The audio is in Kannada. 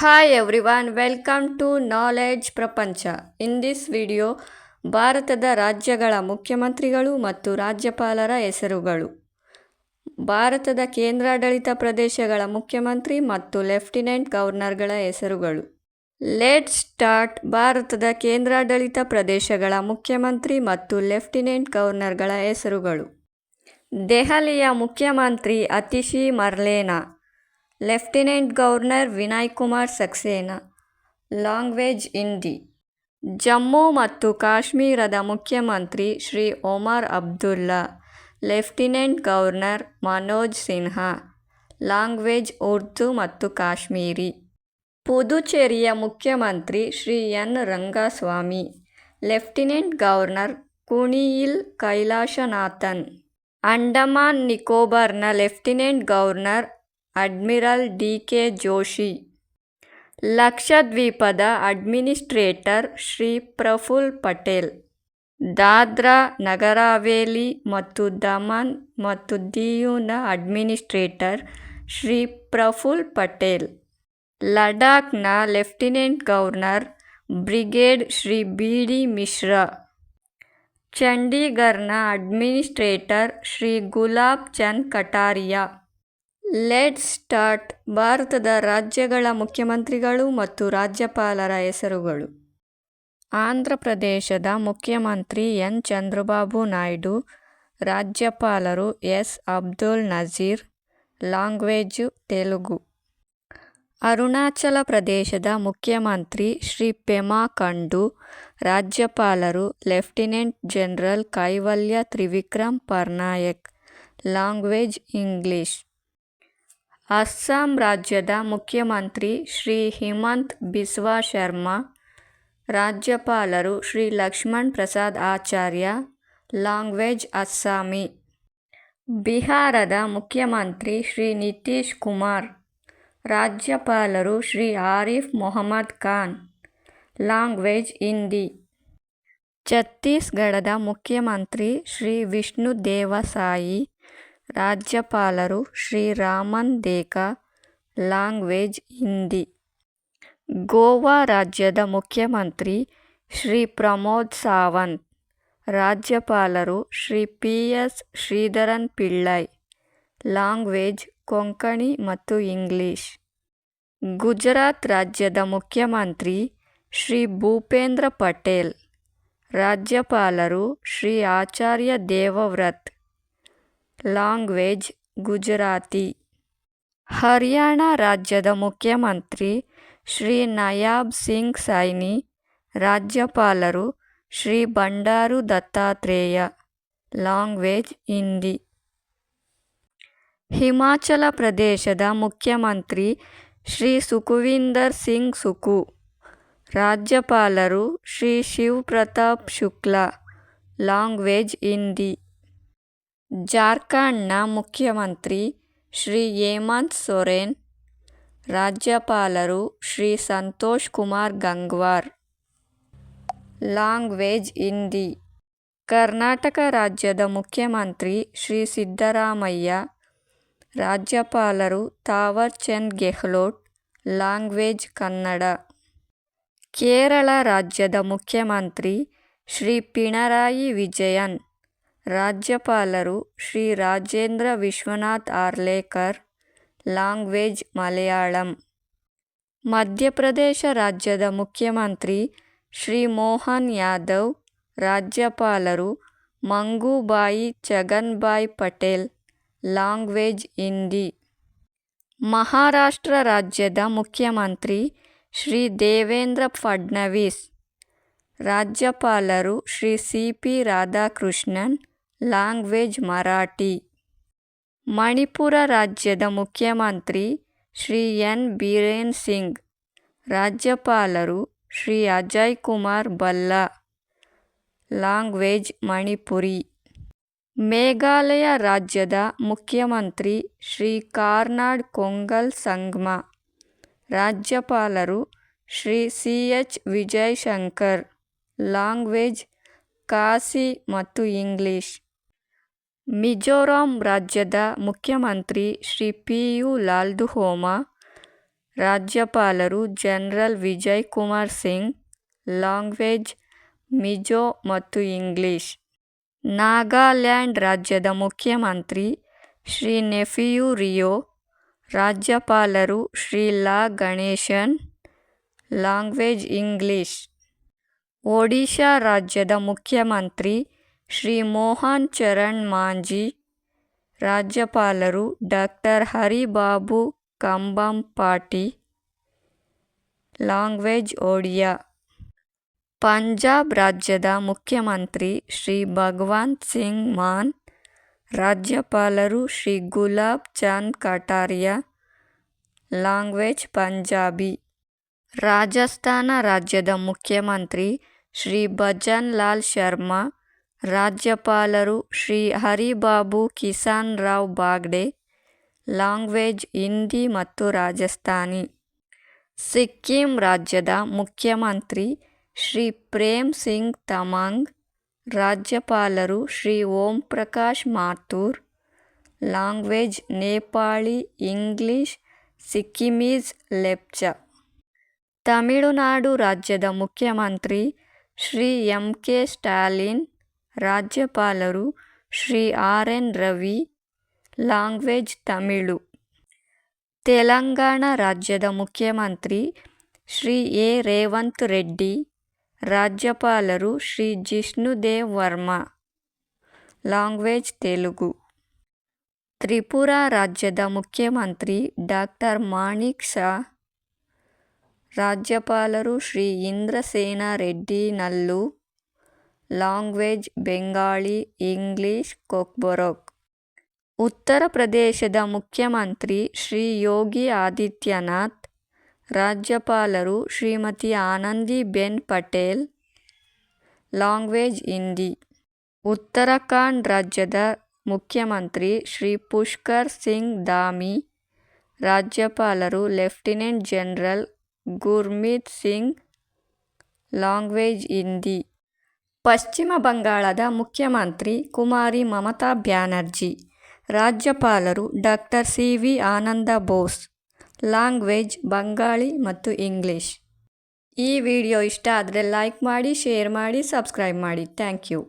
Hi everyone, welcome to Knowledge Prapancha in this video ಭಾರತದ ರಾಜ್ಯಗಳ ಮುಖ್ಯಮಂತ್ರಿಗಳು ಮತ್ತು ರಾಜ್ಯಪಾಲರ ಹೆಸರುಗಳು. ಭಾರತದ ಕೇಂದ್ರಾಡಳಿತ ಪ್ರದೇಶಗಳ ಮುಖ್ಯಮಂತ್ರಿ ಮತ್ತು ಲೆಫ್ಟಿನೆಂಟ್ ಗವರ್ನರ್ಗಳ ಹೆಸರುಗಳು. ಲೆಟ್ ಸ್ಟಾರ್ಟ್ ಭಾರತದ ಕೇಂದ್ರಾಡಳಿತ ಪ್ರದೇಶಗಳ ಮುಖ್ಯಮಂತ್ರಿ ಮತ್ತು ಲೆಫ್ಟಿನೆಂಟ್ ಗವರ್ನರ್ಗಳ ಹೆಸರುಗಳು. ದೆಹಲಿಯ ಮುಖ್ಯಮಂತ್ರಿ Atishi Marlena. Lieutenant governor Vinay Kumar Saxena, language Hindi, Jammu ಮತ್ತು ಕಾಶ್ಮೀರದ ಮುಖ್ಯಮಂತ್ರಿ Shri Omar Abdullah, lieutenant governor Manoj Sinha, language Urdu ಮತ್ತು ಕಾಶ್ಮೀರಿ, ಪುದುಚೇರಿಯ ಮುಖ್ಯಮಂತ್ರಿ Shri N Rangaswamy, lieutenant governor Kuniyil Kailashnathan, Andaman ನಿಕೋಬಾರ್ನ lieutenant governor admiral D K Joshi. ಲಕ್ಷದ್ವೀಪದ administrator Shri Praful Patel. Dadra Nagar Haveli ಮತ್ತು ದಮನ್ ಮತ್ತು ದಿಯುನ ಅಡ್ಮಿನಿಸ್ಟ್ರೇಟರ್ ಶ್ರೀ ಪ್ರಫುಲ್ ಪಟೇಲ್. ಲಡಾಖ್ನ lieutenant governor brigade Shri B D Mishra. ಚಂಡೀಗರ್ನ administrator Shri Gulab Chand Kataria. Let start ಭಾರತದ ರಾಜ್ಯಗಳ ಮುಖ್ಯಮಂತ್ರಿಗಳು ಮತ್ತು ರಾಜ್ಯಪಾಲರ ಹೆಸರುಗಳು. ಆಂಧ್ರ ಪ್ರದೇಶದ ಮುಖ್ಯಮಂತ್ರಿ ಎನ್. ಚಂದ್ರಬಾಬು ನಾಯ್ಡು, ರಾಜ್ಯಪಾಲರು ಎಸ್. ಅಬ್ದುಲ್ ನಜೀರ್, ಲಾಂಗ್ವೇಜು ತೆಲುಗು. ಅರುಣಾಚಲ ಪ್ರದೇಶದ ಮುಖ್ಯಮಂತ್ರಿ ಶ್ರೀ ಪೆಮಾ ಖಂಡು, ರಾಜ್ಯಪಾಲರು lieutenant general Kaivalya Trivikram Parnaik, language English. Assam ರಾಜ್ಯದ ಮುಖ್ಯಮಂತ್ರಿ ಶ್ರೀ ಹಿಮಂತ್ ಬಿಸ್ವಾ ಶರ್ಮಾ, ರಾಜ್ಯಪಾಲರು ಶ್ರೀ ಲಕ್ಷ್ಮಣ್ ಪ್ರಸಾದ್ ಆಚಾರ್ಯ, ಲಾಂಗ್ವೇಜ್ ಅಸ್ಸಾಮಿ, ಬಿಹಾರದ ಮುಖ್ಯಮಂತ್ರಿ ಶ್ರೀ ನಿತೀಶ್ ಕುಮಾರ್, ರಾಜ್ಯಪಾಲರು ಶ್ರೀ ಆರಿಫ್ ಮೊಹಮ್ಮದ್ ಖಾನ್, ಲಾಂಗ್ವೇಜ್ ಹಿಂದಿ, ಛತ್ತೀಸ್ಗಢದ ಮುಖ್ಯಮಂತ್ರಿ ಶ್ರೀ ವಿಷ್ಣು ದೇವಸಾಯಿ ರಾಜ್ಯಪಾಲರು ಶ್ರೀ ರಾಮನ್ ದೇಕಾ ಲಾಂಗ್ವೇಜ್ ಹಿಂದಿ. ಗೋವಾ ರಾಜ್ಯದ ಮುಖ್ಯಮಂತ್ರಿ ಶ್ರೀ ಪ್ರಮೋದ್ ಸಾವಂತ್, ರಾಜ್ಯಪಾಲರು Shri P S Sreedharan Pillai, language, Konkani ಮತ್ತು ಇಂಗ್ಲಿಷ್. ಗುಜರಾತ್ ರಾಜ್ಯದ ಮುಖ್ಯಮಂತ್ರಿ ಶ್ರೀ ಭೂಪೇಂದ್ರ ಪಟೇಲ್, ರಾಜ್ಯಪಾಲರು ಶ್ರೀ ಆಚಾರ್ಯ ದೇವವ್ರತ್ ಲಾಂಗ್ವೇಜ್ ಗುಜರಾತಿ ಹರಿಯಾಣ ರಾಜ್ಯದ ಮುಖ್ಯಮಂತ್ರಿ ಶ್ರೀ ನಯಾಬ್ ಸಿಂಗ್ ಸೈನಿ ರಾಜ್ಯಪಾಲರು ಶ್ರೀ ಬಂಡಾರು ದತ್ತಾತ್ರೇಯ ಲಾಂಗ್ವೇಜ್ ಹಿಂದಿ ಹಿಮಾಚಲ ಪ್ರದೇಶದ ಮುಖ್ಯಮಂತ್ರಿ ಶ್ರೀ ಸುಖವಿಂದರ್ ಸಿಂಗ್ ಸುಕು ರಾಜ್ಯಪಾಲರು ಶ್ರೀ ಶಿವ್ ಪ್ರತಾಪ್ ಶುಕ್ಲಾ ಲಾಂಗ್ವೇಜ್ ಹಿಂದಿ ಜಾರ್ಖಂಡ್ನ ಮುಖ್ಯಮಂತ್ರಿ ಶ್ರೀ ಹೇಮಂತ್ ಸೊರೇನ್ ರಾಜ್ಯಪಾಲರು ಶ್ರೀ ಸಂತೋಷ್ ಕುಮಾರ್ ಗಂಗ್ವಾರ್ ಲಾಂಗ್ವೇಜ್ ಹಿಂದಿ ಕರ್ನಾಟಕ ರಾಜ್ಯದ ಮುಖ್ಯಮಂತ್ರಿ ಶ್ರೀ ಸಿದ್ದರಾಮಯ್ಯ ರಾಜ್ಯಪಾಲರು ತಾವರ್ ಚಂದ್ ಗೆಹ್ಲೋಟ್ ಲಾಂಗ್ವೇಜ್ ಕನ್ನಡ ಕೇರಳ ರಾಜ್ಯದ ಮುಖ್ಯಮಂತ್ರಿ ಶ್ರೀ ಪಿಣರಾಯಿ ವಿಜಯನ್ ರಾಜ್ಯಪಾಲರು ಶ್ರೀ ರಾಜೇಂದ್ರ ವಿಶ್ವನಾಥ್ ಆರ್ಲೇಕರ್, ಲಾಂಗ್ವೇಜ್ ಮಲಯಾಳಂ. ಮಧ್ಯಪ್ರದೇಶ ರಾಜ್ಯದ ಮುಖ್ಯಮಂತ್ರಿ ಶ್ರೀ ಮೋಹನ್ ಯಾದವ್, ರಾಜ್ಯಪಾಲರು ಮಂಗೂಬಾಯಿ ಚಗನ್ಭಾಯ್ ಪಟೇಲ್, ಲಾಂಗ್ವೇಜ್ ಹಿಂದಿ. ಮಹಾರಾಷ್ಟ್ರ ರಾಜ್ಯದ ಮುಖ್ಯಮಂತ್ರಿ ಶ್ರೀ ದೇವೇಂದ್ರ ಫಡ್ನವೀಸ್. ರಾಜ್ಯಪಾಲರು Shri C P Radhakrishnan language Marathi. Manipur ರಾಜ್ಯದ ಮುಖ್ಯಮಂತ್ರಿ ಶ್ರೀ ಎನ್. ಬೀರೇನ್ ಸಿಂಗ್, ರಾಜ್ಯಪಾಲರು ಶ್ರೀ ಅಜಯ್ ಕುಮಾರ್ ಬಲ್ಲಾ. ಲ್ಯಾಂಗ್ವೇಜ್ ಮಣಿಪುರಿ. ಮೇಘಾಲಯ ರಾಜ್ಯದ ಮುಖ್ಯಮಂತ್ರಿ ಶ್ರೀ ಕಾರ್ನಾಡ್ ಕೊಂಗಲ್ ಸಂಗ್ಮ. ರಾಜ್ಯಪಾಲರು Shri C. H. Vijay Shankar. Language Khasi ಮತ್ತು ಇಂಗ್ಲಿಷ್. ಮಿಜೋರಾಂ ರಾಜ್ಯದ ಮುಖ್ಯಮಂತ್ರಿ ಶ್ರೀ ಪಿ ಯು ಲಾಲ್ದುಹೋಮಾ ರಾಜ್ಯಪಾಲರು ಜನರಲ್ ವಿಜಯ್ ಕುಮಾರ್ ಸಿಂಗ್, ಲಾಂಗ್ವೇಜ್, ಮಿಜೋ ಮತ್ತು ಇಂಗ್ಲಿಷ್. ನಾಗಾಲ್ಯಾಂಡ್ ರಾಜ್ಯದ ಮುಖ್ಯಮಂತ್ರಿ ಶ್ರೀ ನೆಫಿಯು ರಿಯೋ, ರಾಜ್ಯಪಾಲರು ಶ್ರೀ ಲಾ ಗಣೇಶನ್, ಲಾಂಗ್ವೇಜ್ ಇಂಗ್ಲಿಷ್. ಒಡಿಶಾ ರಾಜ್ಯದ ಮುಖ್ಯಮಂತ್ರಿ ಶ್ರೀ ಮೋಹನ್ ಚರಣ್ ಮಾಂಜಿ, ರಾಜ್ಯಪಾಲರು ಡಾಕ್ಟರ್ ಹರಿಬಾಬು ಕಂಬಂಪಾಟಿ ಲಾಂಗ್ವೇಜ್ ಒಡಿಯಾ, ಪಂಜಾಬ್ ರಾಜ್ಯದ ಮುಖ್ಯಮಂತ್ರಿ ಶ್ರೀ ಭಗವಂತ್ ಸಿಂಗ್ ಮಾನ್, ರಾಜ್ಯಪಾಲರು ಶ್ರೀ ಗುಲಾಬ್ ಚಂದ್ ಕಟಾರಿಯಾ, ಲಾಂಗ್ವೇಜ್ ಪಂಜಾಬಿ, ರಾಜಸ್ಥಾನ ರಾಜ್ಯದ ಮುಖ್ಯಮಂತ್ರಿ ಶ್ರೀ ಭಜನ್ ಲಾಲ್ ಶರ್ಮಾ ರಾಜ್ಯಪಾಲರು ಶ್ರೀ ಹರಿಬಾಬು ಕಿಸಾನ್ ರಾವ್ ಬಾಗ್ಡೆ, ಲಾಂಗ್ವೇಜ್ ಹಿಂದಿ ಮತ್ತು ರಾಜಸ್ಥಾನಿ, ಸಿಕ್ಕಿಂ ರಾಜ್ಯದ ಮುಖ್ಯಮಂತ್ರಿ ಶ್ರೀ ಪ್ರೇಮ್ ಸಿಂಗ್ ತಮಾಂಗ್, ರಾಜ್ಯಪಾಲರು ಶ್ರೀ ಓಂ ಪ್ರಕಾಶ್ ಮಾಥೂರ್ ಲ್ಯಾಂಗ್ವೇಜ್ ನೇಪಾಳಿ ಇಂಗ್ಲಿಷ್ ಸಿಕ್ಕಿಮೀಸ್ ಲೆಪ್ಚ. ತಮಿಳುನಾಡು ರಾಜ್ಯದ ಮುಖ್ಯಮಂತ್ರಿ ಶ್ರೀ ಎಂ ಕೆ ಸ್ಟಾಲಿನ್ ರಾಜ್ಯಪಾಲರು Shri R N Ravi language Tamil Telangana ರಾಜ್ಯದ ಮುಖ್ಯಮಂತ್ರಿ ಶ್ರೀ ಎ ರೇವಂತ್ ರೆಡ್ಡಿ ರಾಜ್ಯಪಾಲರು ಶ್ರೀ ಜಿಷ್ಣುದೇವ್ ವರ್ಮಾ ಲ್ಯಾಂಗ್ವೇಜ್ ತೆಲುಗು ತ್ರಿಪುರಾ ರಾಜ್ಯದ ಮುಖ್ಯಮಂತ್ರಿ ಡಾಕ್ಟರ್ ಮಾಣಿಕ್ ಶಾ ರಾಜ್ಯಪಾಲರು ಶ್ರೀ ಇಂದ್ರಸೇನ ರೆಡ್ಡಿ ನಲ್ಲು ಲ್ಯಾಂಗ್ವೇಜ್ ಬೆಂಗಾಳಿ ಇಂಗ್ಲಿಷ್ ಕೊಕ್ಬೊರೊಕ್ ಉತ್ತರ ಪ್ರದೇಶದ ಮುಖ್ಯಮಂತ್ರಿ ಶ್ರೀ ಯೋಗಿ ಆದಿತ್ಯನಾಥ್ ರಾಜ್ಯಪಾಲರು ಶ್ರೀಮತಿ ಆನಂದಿಬೆನ್ ಪಟೇಲ್ ಲ್ಯಾಂಗ್ವೇಜ್ ಹಿಂದಿ ಉತ್ತರಾಖಂಡ್ ರಾಜ್ಯದ ಮುಖ್ಯಮಂತ್ರಿ ಶ್ರೀ ಪುಷ್ಕರ್ ಸಿಂಗ್ ಧಾಮಿ ರಾಜ್ಯಪಾಲರು lieutenant general Gurmeet Singh language Hindi ಪಶ್ಚಿಮ ಬಂಗಾಳದ ಮುಖ್ಯಮಂತ್ರಿ ಕುಮಾರಿ ಮಮತಾ ಬ್ಯಾನರ್ಜಿ, ರಾಜ್ಯಪಾಲರು doctor C V Ananda Bose language Bengali ಮತ್ತು ಇಂಗ್ಲಿಷ್. ಈ ವಿಡಿಯೋ ಇಷ್ಟ ಆದರೆ ಲೈಕ್ ಮಾಡಿ, ಶೇರ್ ಮಾಡಿ, ಸಬ್ಸ್ಕ್ರೈಬ್ ಮಾಡಿ. Thank you.